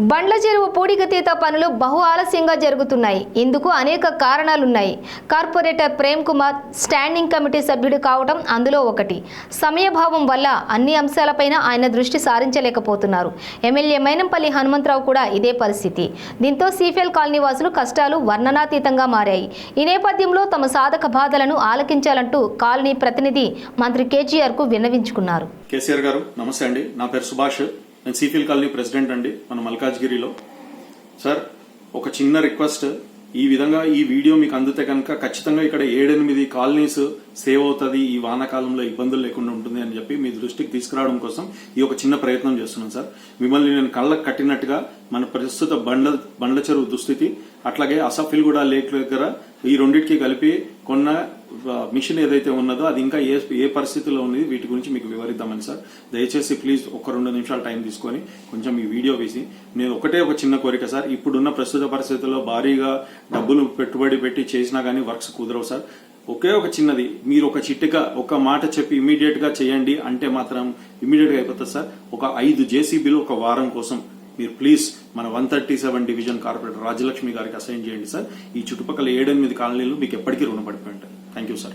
బండ్ల చెరువు పూడికతీత పనులు బహు ఆలస్యంగా జరుగుతున్నాయి. ఇందుకు అనేక కారణాలున్నాయి. Corporator Prem Kumar standing committee సభ్యుడు కావడం అందులో ఒకటి. సమయభావం వల్ల అన్ని అంశాలపైన ఆయన దృష్టి సారించలేకపోతున్నారు. ఎమ్మెల్యే మైనంపల్లి హనుమంతరావు కూడా ఇదే పరిస్థితి. దీంతో సీఫెల్ కాలనీ వాసులు కష్టాలు వర్ణనాతీతంగా మారాయి. ఈ నేపథ్యంలో తమ సాధక బాధలను ఆలకించాలంటూ కాలనీ ప్రతినిధి మంత్రి కేజీఆర్కు విన్నవించుకున్నారు. కేసీఆర్ గారు నమస్తే అండి. నా పేరు సుభాష్. నేను సిఫిల్ కాలనీ ప్రెసిడెంట్ అండి మన మల్కాజ్గిరిలో. సార్ ఒక చిన్న రిక్వెస్ట్. ఈ విధంగా ఈ వీడియో మీకు అందితే కనుక ఖచ్చితంగా ఇక్కడ ఏడెనిమిది కాలనీస్ సేవ్ అవుతుంది ఈ వానాకాలంలో ఇబ్బందులు లేకుండా ఉంటుంది అని చెప్పి మీ దృష్టికి తీసుకురావడం కోసం ఈ ఒక చిన్న ప్రయత్నం చేస్తున్నాను సార్. మిమ్మల్ని నేను కళ్ళకు కట్టినట్టుగా మన ప్రస్తుత బండ్ల బండ్ల చెరువు దుస్థితి అట్లాగే అసఫిల్గూడ లేక్ దగ్గర ఈ రెండింటికి కలిపి కొన్న మిషన్ ఏదైతే ఉన్నదో అది ఇంకా ఏ ఏ పరిస్థితిలో ఉంది వీటి గురించి మీకు వివరిద్దామని సార్. దయచేసి ప్లీజ్ ఒక రెండు నిమిషాలు టైం తీసుకొని కొంచెం ఈ వీడియో వేసి నేను ఒకటే ఒక చిన్న కోరిక సార్. ఇప్పుడున్న ప్రస్తుత పరిస్థితుల్లో భారీగా డబ్బులు పెట్టుబడి పెట్టి చేసినా కానీ వర్క్స్ కుదరవు సార్. ఒకే ఒక చిన్నది మీరు ఒక చిట్టిక ఒక మాట చెప్పి ఇమీడియట్గా చేయండి అంటే మాత్రం ఇమీడియట్గా అయిపోతుంది సార్. ఒక ఐదు జేసీబీలు ఒక వారం కోసం మీరు ప్లీజ్ మన one thirty seven division corporator Rajalakshmi గారికి అసైన్ చేయండి సార్. ఈ చుట్టుపక్కల ఏడెనిమిది కాలనీలు మీకు ఎప్పటికీ రుణపడిపోయి ఉంటాయి. Thank you, sir.